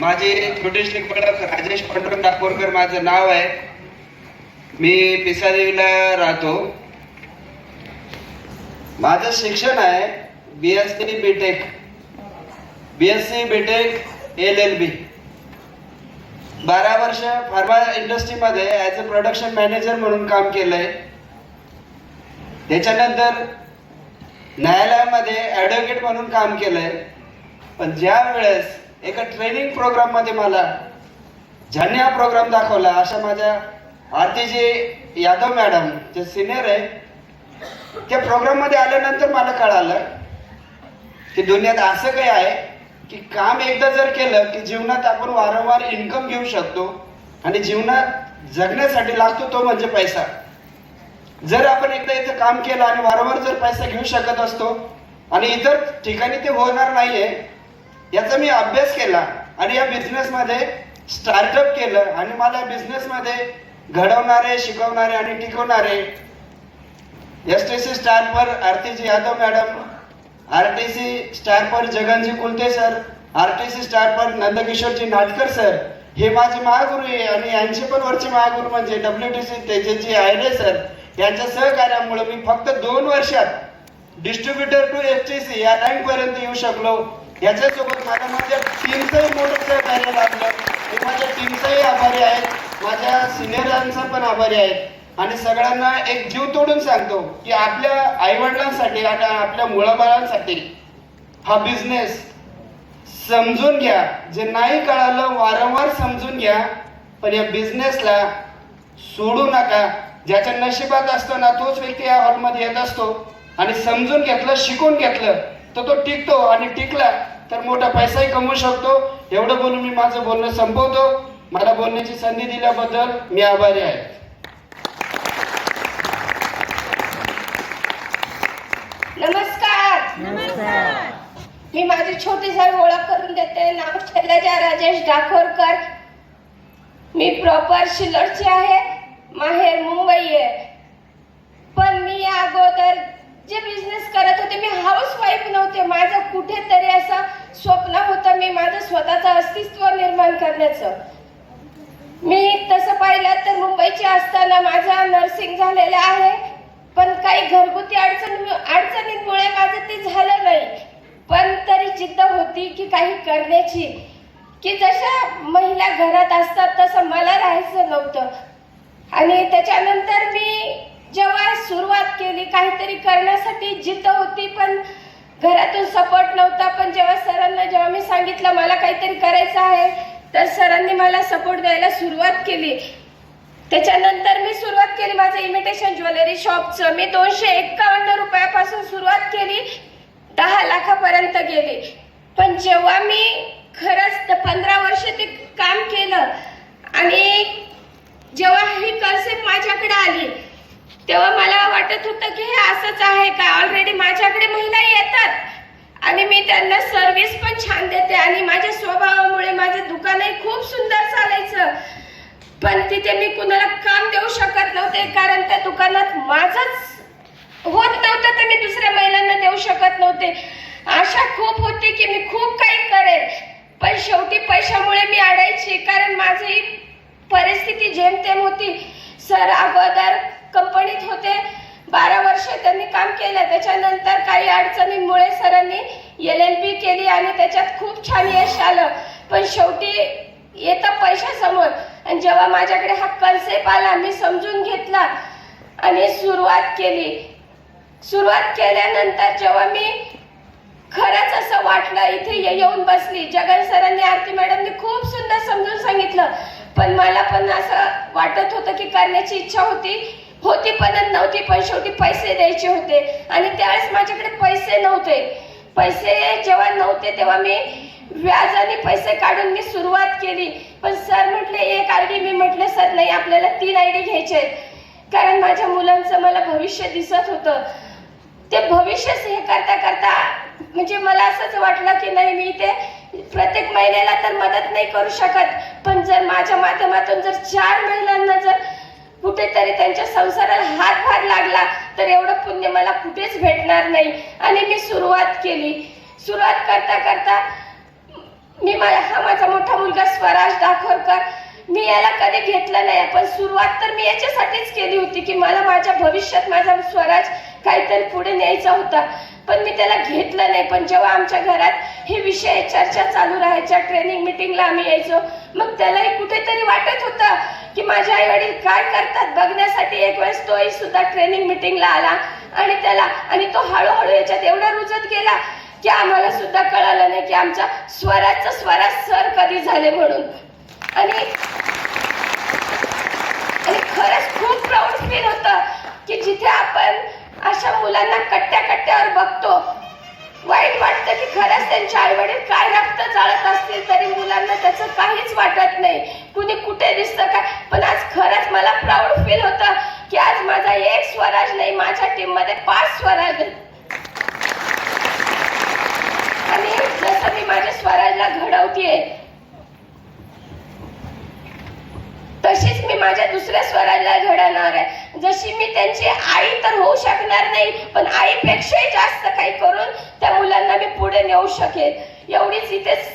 माझे छोटेश्री पडक राजेश पांडुरंग डाकोरकर माझं नाव आहे. मी पिसादेवीला राहतो. माझं शिक्षण आहे B S C B tech B S C B tech L L B बारा वर्ष फार्मा इंडस्ट्रीमध्ये ॲज अ प्रोडक्शन मॅनेजर म्हणून काम केलंय. त्याच्यानंतर न्यायालयामध्ये ॲडव्होकेट म्हणून काम केलंय. पण ज्या वेळेस एका ट्रेनिंग प्रोग्राममध्ये मला ज्यांनी हा प्रोग्राम दाखवला. अशा माझ्या आरतीजी यादव मॅडम जे सिनियर आहे त्या प्रोग्राममध्ये आल्यानंतर मला कळालं की दुनियात असं काही आहे की काम एकदा जर केलं की जीवनात आपण वारंवार इन्कम घेऊ शकतो आणि जीवनात जगण्यासाठी लागतो तो म्हणजे पैसा. जर आपण एकदा इथं काम केलं आणि वारंवार जर पैसा घेऊ शकत असतो आणि इतर ठिकाणी ते होणार नाहीये याचा मी अभ्यास केला आणि या बिझनेसमध्ये स्टार्टअप केलं आणि मला बिझनेसमध्ये घडवणारे शिकवणारे आणि टिकवणारे S T C स्टारपर Aartiji Yadav madam R T C स्टारपर Jaganji Kulte sir R T C स्टारपर Nandkishorji Natkar sir हे माझे महागुरू आहे आणि यांचे पण वरचे महागुरू म्हणजे W T C Tejeji Ayde sir यांच्या सहकार्यामुळे मी फक्त दोन वर्षात distributor to F T C या रँकपर्यंत येऊ शकलो. याच्यासोबत मला माझ्या टीमचंही मोठं सहकार्य लाभलं मी माझ्या टीमचाही आभारी आहेत. माझ्या सिनियरांचा पण आभारी आहेत. आणि सगळ्यांना एक जीव तोडून सांगतो की आपल्या आईवडिलांसाठी आणि आपल्या मुळाबाळांसाठी हा बिझनेस समजून घ्या. जे नाही कळालं वारंवार समजून घ्या. पण या बिझनेसला सोडू नका. ज्याच्या नशिबात असतो ना तोच व्यक्ती या हॉलमध्ये येत असतो. आणि समजून घेतलं शिकून घेतलं तर तो टिकतो आणि टिकला तर मोठा पैसाही कमवू शकतो. एवढं बोलून मी माझं बोलणं संपवतो. मला बोलण्याची संधी दिल्याबद्दल मी आभारी आहे. नमस्कार. मी माझी छोटी सर ओळख करून देते. नाव शैलजा राजेश डाकोरकर मी प्रॉपर शिल्लोडची आहे. माहेर मुंबई आहे. पण मी या अगोदर जे बिझनेस करत होते मी हाऊस वाईफ नव्हते. माझं कुठेतरी असं स्वप्न होतं मी माझं स्वतःचं अस्तित्व निर्माण करण्याचं. मी तसं पाहिलं तर मुंबईची असताना माझं नर्सिंग झालेलं आहे पण काही घरगुती अडचण अडचणींमुळे माझं ते झालं नाही. पण तरी जिद्द होती की काही करण्याची. की जशा महिला घरात असतात तसं मला राहायचं नव्हतं. आणि त्याच्यानंतर मी काहीतरी करण्यासाठी जिद्द होती पण घरातून सपोर्ट नव्हता. पण जेव्हा सरांना जेव्हा मी सांगितलं मला काहीतरी करायचं आहे तर सरांनी मला सपोर्ट द्यायला सुरुवात केली. त्याच्यानंतर मी सुरुवात केली माझं इमिटेशन ज्वेलरी शॉपचं मी दोनशे एक्कावन्न रुपयापासून सुरुवात केली दहा लाखापर्यंत गेली. पण जेव्हा मी खरंच पंधरा वर्ष ते काम केलं आणि जेव्हा ही कन्सेप्ट माझ्याकडे आली तेव्हा मला वाटत होतं की हे असंच आहे का? ऑलरेडी माझ्याकडे महिला येतात. आणि मी त्यांना सर्व्हिस पण छान देते आणि माझ्या स्वभावामुळे माझं दुकानही खूप सुंदर चालायचं. पण तिथे मी कुणाला काम देऊ शकत नव्हते कारण त्या दुकानात माझंच होत नव्हतं तर मी दुसऱ्या महिलांना देऊ शकत नव्हते. आशा खूप होती की मी खूप काही करेल. पण शेवटी पैशामुळे मी अडायची कारण माझी परिस्थिती जेमतेम होती. सर अगोदर कंपनीत होते. बारा वर्ष त्यांनी काम केलं. त्याच्यानंतर काही अडचणींमुळे सरांनी एल एल बी केली आणि त्याच्यात खूप छान यश आलं. पण शेवटी येतं पैशासमोर. आणि जेव्हा माझ्याकडे हा कन्सेप्ट आला मी समजून घेतला आणि सुरुवात केली. सुरुवात केल्यानंतर जेव्हा मी खरंच असं वाटलं इथे ये- येऊन बसली. जगन सरांनी आरती मॅडमनी खूप सुंदर समजून सांगितलं. पण मला पण असं वाटत होतं की करण्याची इच्छा होती. होती पण नव्हती पण शेवटी पैसे द्यायचे होते. आणि त्यावेळेस माझ्याकडे पैसे नव्हते. पैसे जेव्हा नव्हते तेव्हा मी व्याजाने पैसे काढून मी सुरुवात केली. पण सर म्हटले एक आय डी मी म्हटलं सर नाही आपल्याला तीन आय डी घ्यायचे आहेत. कारण माझ्या मुलांचं मला भविष्य दिसत होतं. ते भविष्यच हे करता करता म्हणजे मला असंच वाटलं की नाही मी ते प्रत्येक महिलेला तर मदत नाही करू शकत. पण जर माझ्या माध्यमातून जर चार महिलांना जर कुठेतरी त्यांच्या संसाराला हातभार लागला तर एवढं पुण्य मला कुठेच भेटणार नाही. आणि मी सुरुवात केली. सुरुवात करता करता मी माझा हा माझा मोठा मुलगा मुलगा स्वराज दाखवकर मी याला कधी घेतलं नाही पण सुरुवात तर मी याच्यासाठीच केली होती की मला माझ्या भविष्यात माझा स्वराज काहीतरी पुढे न्यायचा होता. पण मी त्याला घेतलं नाही. पण जेव्हा आमच्या घरात हे विषय चर्चा चालू राहायच्या ट्रेनिंग मिटिंगला आम्ही यायचो मग त्यालाही कुठेतरी वाटत होतं की माझे आई वडील काय करतात बघण्यासाठी एक वेळेस तोही सुद्धा ट्रेनिंग मिटिंगला आला आणि त्याला आणि तो हळूहळू याच्यात एवढा रुजत गेला की आम्हाला सुद्धा कळालं नाही की आमच्या स्वराचं स्वराज सर कधी झाले म्हणून. आणि आणि खरंच खूप प्राऊड फील होतं की जिथे आपण अशा मुलांना कट्ट्या कट्ट्यावर बघतो वाईट वाटतं की खरंच त्यांचे आई वडील काय रक्त जाळत असतील तरी मुलांना त्याचं काहीच वाटत नाही. माझ्या टीममध्ये पाच स्वराज आणि जसं मी माझ्या स्वराजला घडवतीये तशीच मी माझ्या दुसऱ्या स्वराजला घडवणार आहे. जशी मी त्यांची आई तर होऊ शकणार नाही पण आईपेक्षाही जास्त काही करून त्या मुलांना मी पुढे नेऊ शकेल एवढीच इथेच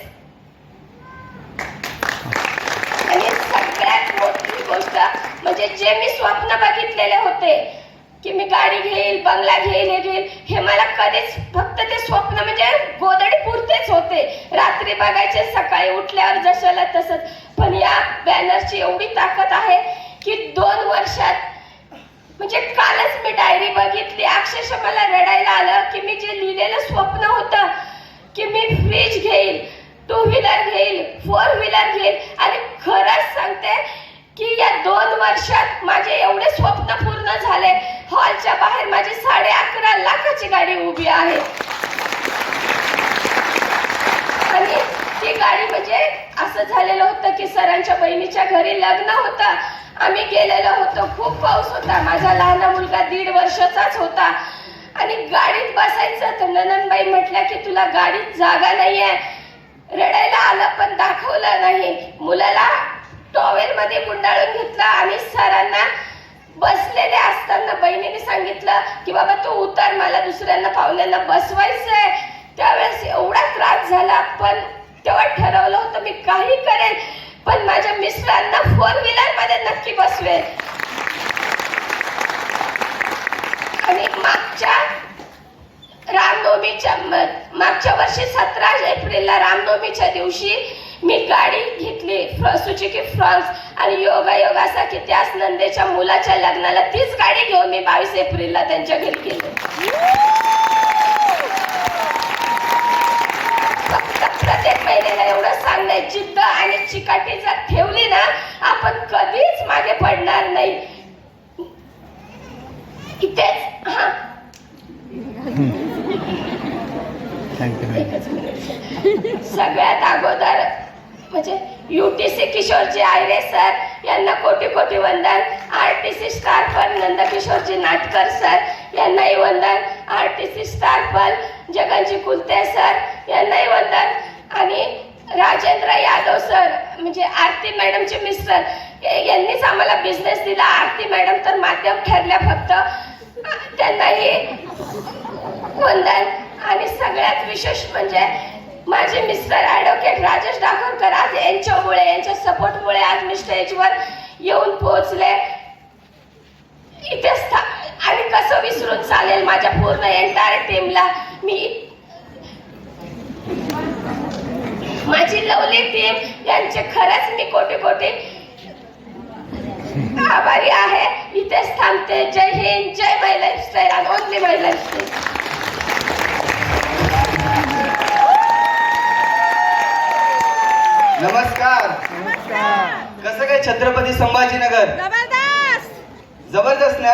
आणि सगळ्यात मोठी गोष्ट म्हणजे जे मी स्वप्न बघितलेले होते गाडी घेईल बंगला घेईल हे घेईल. हे मला कधीच फक्त ते स्वप्न म्हणजे गोदडी पुरतेच होते. रात्री बघायचे सकाळी उठल्यावर जशाला तसंच. पण या बॅनरची एवढी ताकद आहे की दोन वर्षात म्हणजे कालच मी डायरी बघितली. अक्षरशः मला रडायला आलं की मी जे लिहिलेलं स्वप्न होतं की मी फ्रीज घेईल टू व्हीलर घेईल फोर व्हीलर घेईल. आणि खरंच सांगते की या दोन वर्षात माझे एवढे स्वप्न पूर्ण झाले. हॉलच्या बाहेर माझी साडे अकरा लाखाची गाडी उभी आहे. आणि ती गाडी म्हणजे असं झालेलं होतं की सरांच्या बहिणीच्या घरी लग्न होतं. आम्ही गेलेलो होतो. खूप पाऊस होता. माझा लहान मुलगा दीड वर्षाचाच होता. आणि गाडीत बसायचं तर नननबाई म्हटल्या की तुला गाडीत जागा नाहीये. रडायला आलं पण दाखवलं नाही. मुलाला टॉवेल मध्ये गुंडाळून घेतला आणि सरांना सांगितलं की बाबा तू उतर मला दुसऱ्यांना पाहुण्यांना बसवायचंय. त्यावेळेस एवढा त्रास झाला पण तेव्हा ठरवलं होतं मी काही करेन पण माझ्या मिस्टरांना फोर व्हीलरमध्ये नक्की बसवेल आणि मागच्या रामनवमीच्या मागच्या वर्षी सतरा एप्रिलला रामनवमीच्या दिवशी मी गाडी घेतली सुझुकी फ्रॉन्स. आणि योगा योग असा की त्याच नंदेच्या मुलाच्या लग्नाला तीच गाडी घेऊन मी बावीस एप्रिलला त्यांच्या घरी गेले. प्रत्येक महिन्याला एवढं सांगणं जिद्द आणि चिकाटी जर ठेवली ना आपण कधीच मागे पडणार नाही. इथेच हा. सगळ्यात अगोदर म्हणजे U T C Kishorji Ayre sir. यांना कोटी कोटी वंदन आर टी सी स्टार पल नंदकिशोरजी नाटकर सर. यांनाही वंदन. आर टी सी स्टार पल जगनजी कुलते सर. यांनाही वंदन. आणि राजेंद्र यादव सर म्हणजे आरती मॅडमचे मिस्टर यांनीच आम्हाला बिझनेस दिला. आरती मॅडम तर माध्यम ठरल्या फक्त. त्यांनाही वंदन. आणि सगळ्यात विशेष म्हणजे माझे मिस्टर ॲडव्होकेट राजेश डाकोरकर आज यांच्यामुळे यांच्या सपोर्टमुळे आज मी स्टेजवर येऊन पोहोचले. इथे स्था- आणि कसं विसरून चालेल माझ्या पूर्ण एंटायर टीमला मी. माझी लवली टीम यांचे खरंच मी कोटी कोटी आभारी आहे. इथेच थांबते. जय हिंद. जय महिला स्टाईल ओनली महिला. नमस्कार. कसं काय छत्रपती संभाजीनगर? जबरदस्त. जबरदस्त ना?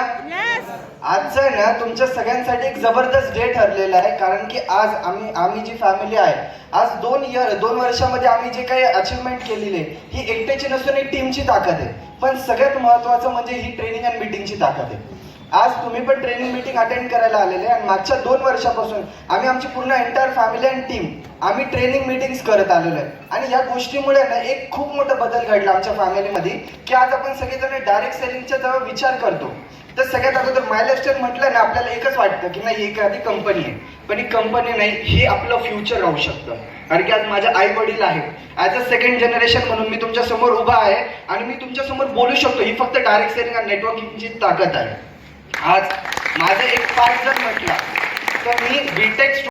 आजचं आहे ना तुमच्या सगळ्यांसाठी एक जबरदस्त डे ठरलेला आहे कारण की आज आम्ही आम्ही जी फॅमिली आहे आज दोन इयर दोन वर्षामध्ये आम्ही जे काही अचिव्हमेंट केलेली आहे ही एकट्याची नसून एक टीमची ताकद आहे. पण सगळ्यात महत्त्वाचं म्हणजे ही ट्रेनिंग अँड मीटिंगची ताकद आहे. आज तुम्ही पण ट्रेनिंग मीटिंग अटेंड करायला आलेले आणि मागच्या दोन वर्षापासून आम्ही आमची पूर्ण एंटायर फॅमिली अँड टीम आम्ही ट्रेनिंग मीटिंग्स करत आलेलो आहे. आणि या गोष्टीमुळे ना एक खूप मोठा बदल घडला आमच्या फॅमिलीमध्ये की आज आपण सगळेजण डायरेक्ट सेलिंगच्या जेव्हा विचार करतो. तर सगळ्यात अगोदर माय लाईफस्टाईल म्हटलं ना आपल्याला एकच वाटतं की नाही एखादी कंपनी आहे. पण ही कंपनी नाही हे आपलं फ्युचर राहू शकतं. कारण की आज माझ्या आई वडील आहेत. ॲज अ सेकंड जनरेशन म्हणून मी तुमच्यासमोर उभा आहे आणि मी तुमच्यासमोर बोलू शकतो. ही फक्त डायरेक्ट सेलिंग आणि नेटवर्किंगची ताकद आहे. आज माझं एक पार्ट जर म्हटलं. तर मी बीटेक